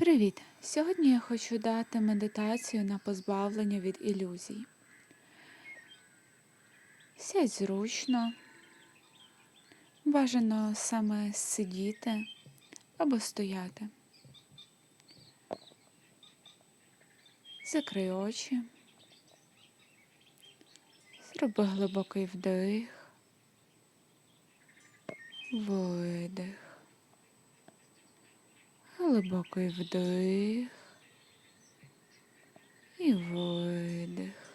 Привіт! Сьогодні я хочу дати медитацію на позбавлення від ілюзій. Сядь зручно, бажано саме сидіти або стояти. Закрий очі, зроби глибокий вдих, видих. Глибокий вдих і видих.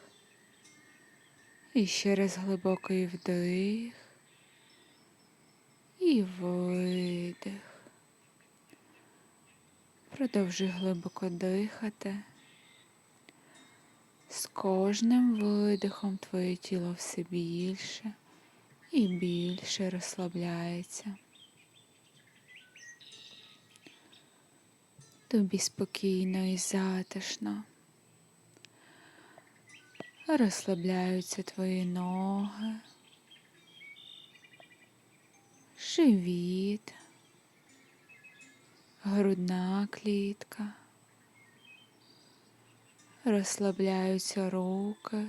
І ще раз глибокий вдих і видих. Продовжуй глибоко дихати. З кожним видихом твоє тіло все більше і більше розслабляється. Тобі спокійно і затишно. Розслабляються твої ноги, живіт, грудна клітка, розслабляються руки,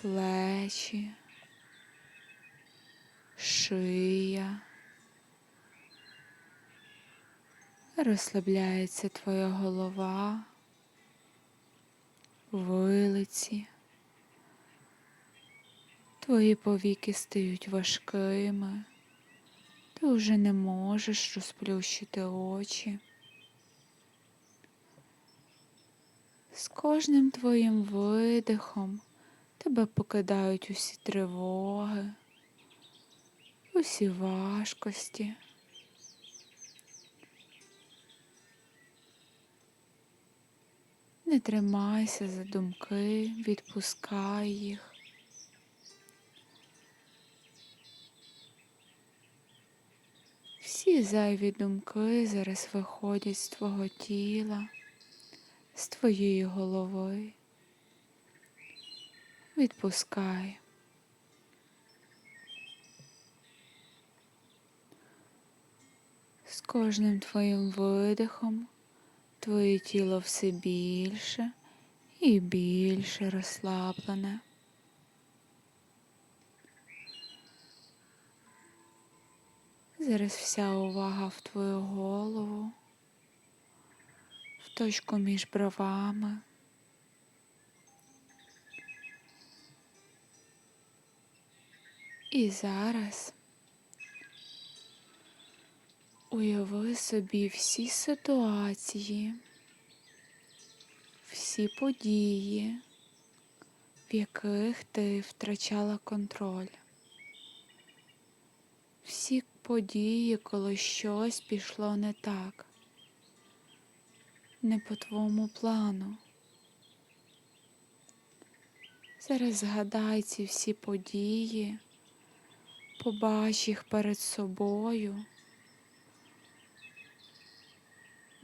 плечі, шия. Розслабляється твоя голова, вилиці, твої повіки стають важкими, ти вже не можеш розплющити очі. З кожним твоїм видихом тебе покидають усі тривоги, усі важкості. Не тримайся за думки, відпускай їх. Всі зайві думки зараз виходять з твого тіла, з твоєї голови. Відпускай. З кожним твоїм видихом Твоє тіло все більше і більше розслаблене. Зараз вся увага в твою голову, в точку між бровами. І зараз Уяви собі всі ситуації, всі події, в яких ти втрачала контроль. Всі події, коли щось пішло не так, не по твоєму плану. Зараз згадай ці всі події, побач їх перед собою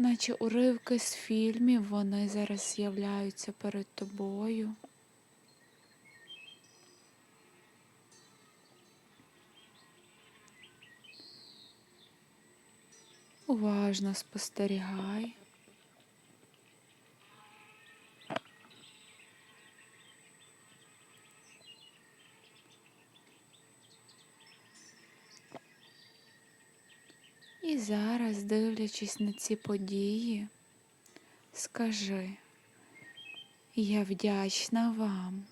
наче уривки з фільмів, вони зараз з'являються перед тобою. Уважно спостерігай. І зараз, дивлячись на ці події, скажи, я вдячна вам.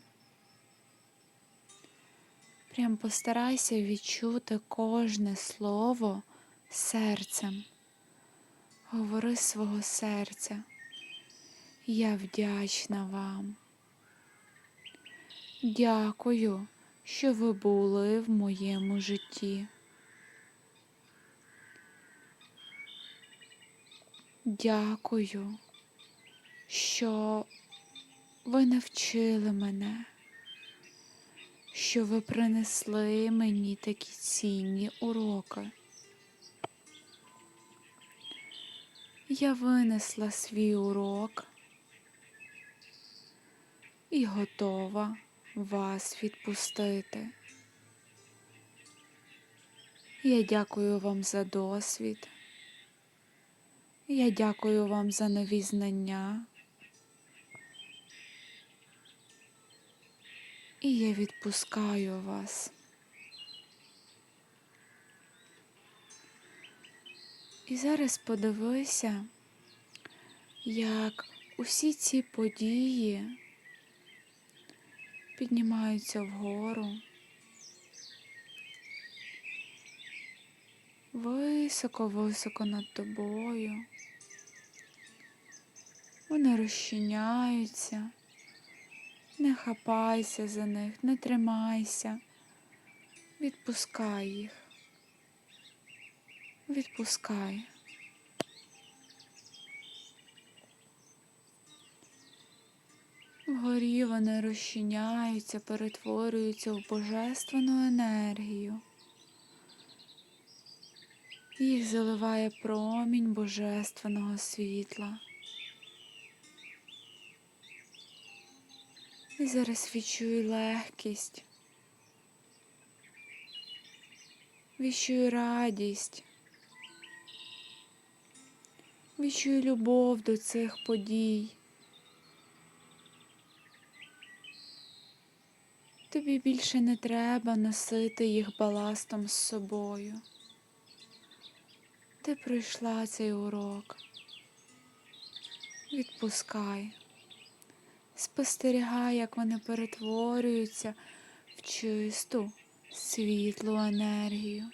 Прям постарайся відчути кожне слово серцем. Говори свого серця. Я вдячна вам. Дякую, що ви були в моєму житті. Дякую, що ви навчили мене, що ви принесли мені такі цінні уроки. Я винесла свій урок і готова вас відпустити. Я дякую вам за досвід. Я дякую вам за нові знання. І я відпускаю вас. І зараз подивися, як усі ці події піднімаються вгору, високо-високо над тобою. Вони розчиняються, не хапайся за них, не тримайся, відпускай їх, відпускай. Вгорі вони розчиняються, перетворюються в божественну енергію. Їх заливає промінь божественного світла. І зараз відчуй легкість, відчуй радість, відчуй любов до цих подій. Тобі більше не треба носити їх баластом з собою. Ти пройшла цей урок. Відпускай. Спостерігай, як вони перетворюються в чисту світлу енергію.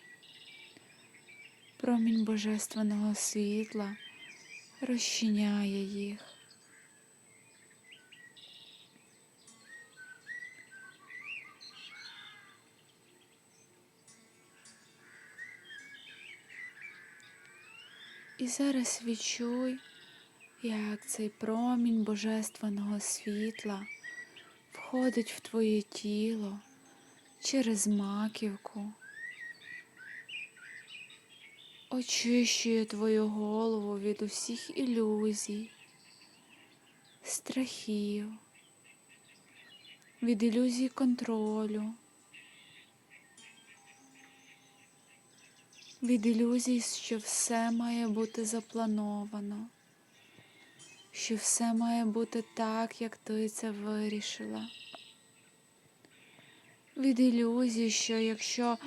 Промінь божественного світла розчиняє їх. І зараз відчуй, як цей промінь божественного світла входить в твоє тіло через маківку, очищує твою голову від усіх ілюзій, страхів, від ілюзій контролю. Від ілюзій, що все має бути заплановано, що все має бути так, як ти це вирішила. Від ілюзій, що якщо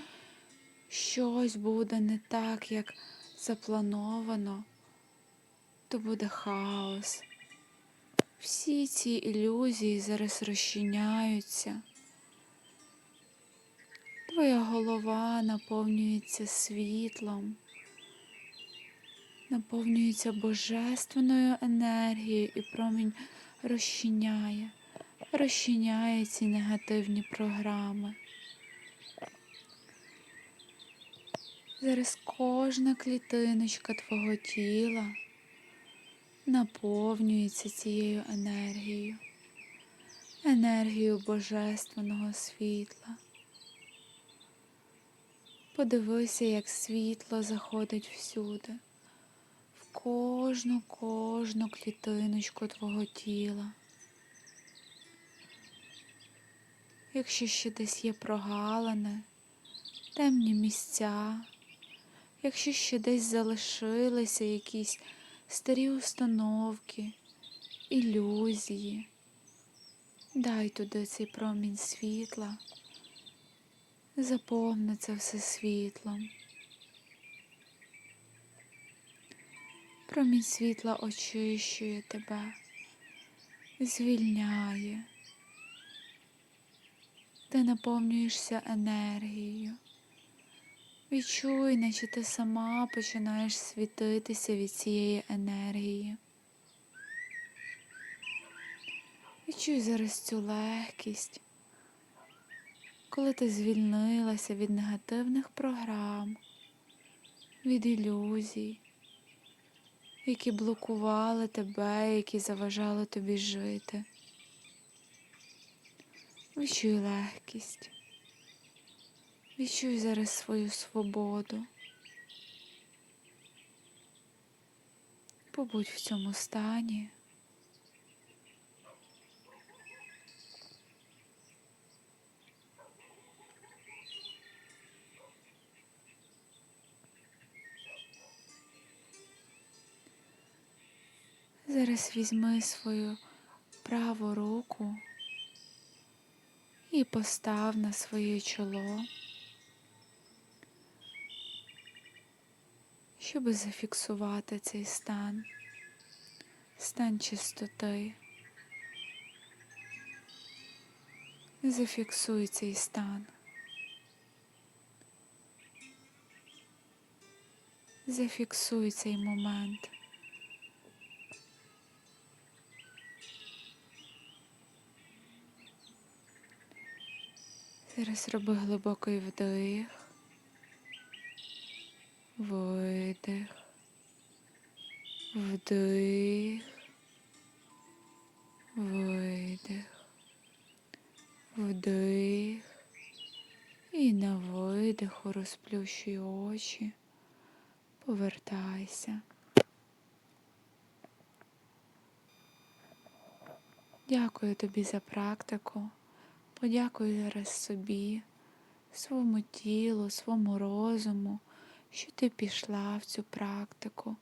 щось буде не так, як заплановано, то буде хаос. Всі ці ілюзії зараз розчиняються. Твоя голова наповнюється світлом, наповнюється божественною енергією і промінь розчиняє, розчиняє ці негативні програми. Зараз кожна клітиночка твого тіла наповнюється цією енергією, енергією божественного світла. Подивися, як світло заходить всюди, в кожну кожну клітиночку твого тіла. Якщо ще десь є прогалини, темні місця, якщо ще десь залишилися якісь старі установки, ілюзії, дай туди цей промінь світла заповни це все світлом. Промінь світла очищує тебе, звільняє. Ти наповнюєшся енергією. Відчуй, наче ти сама починаєш світитися від цієї енергії. Відчуй зараз цю легкість коли ти звільнилася від негативних програм, від ілюзій, які блокували тебе, які заважали тобі жити. Відчуй легкість, відчуй зараз свою свободу. Побудь в цьому стані. Зараз візьми свою праву руку і постав на своє чоло, щоб зафіксувати цей стан, стан чистоти. Зафіксуй цей стан. Зафіксуй цей момент. Зараз роби глибокий вдих, видих, вдих, видих, вдих. І на видиху розплющуй очі, повертайся. Дякую тобі за практику. Подякуй зараз собі, своєму тілу, своєму розуму, що ти пішла в цю практику,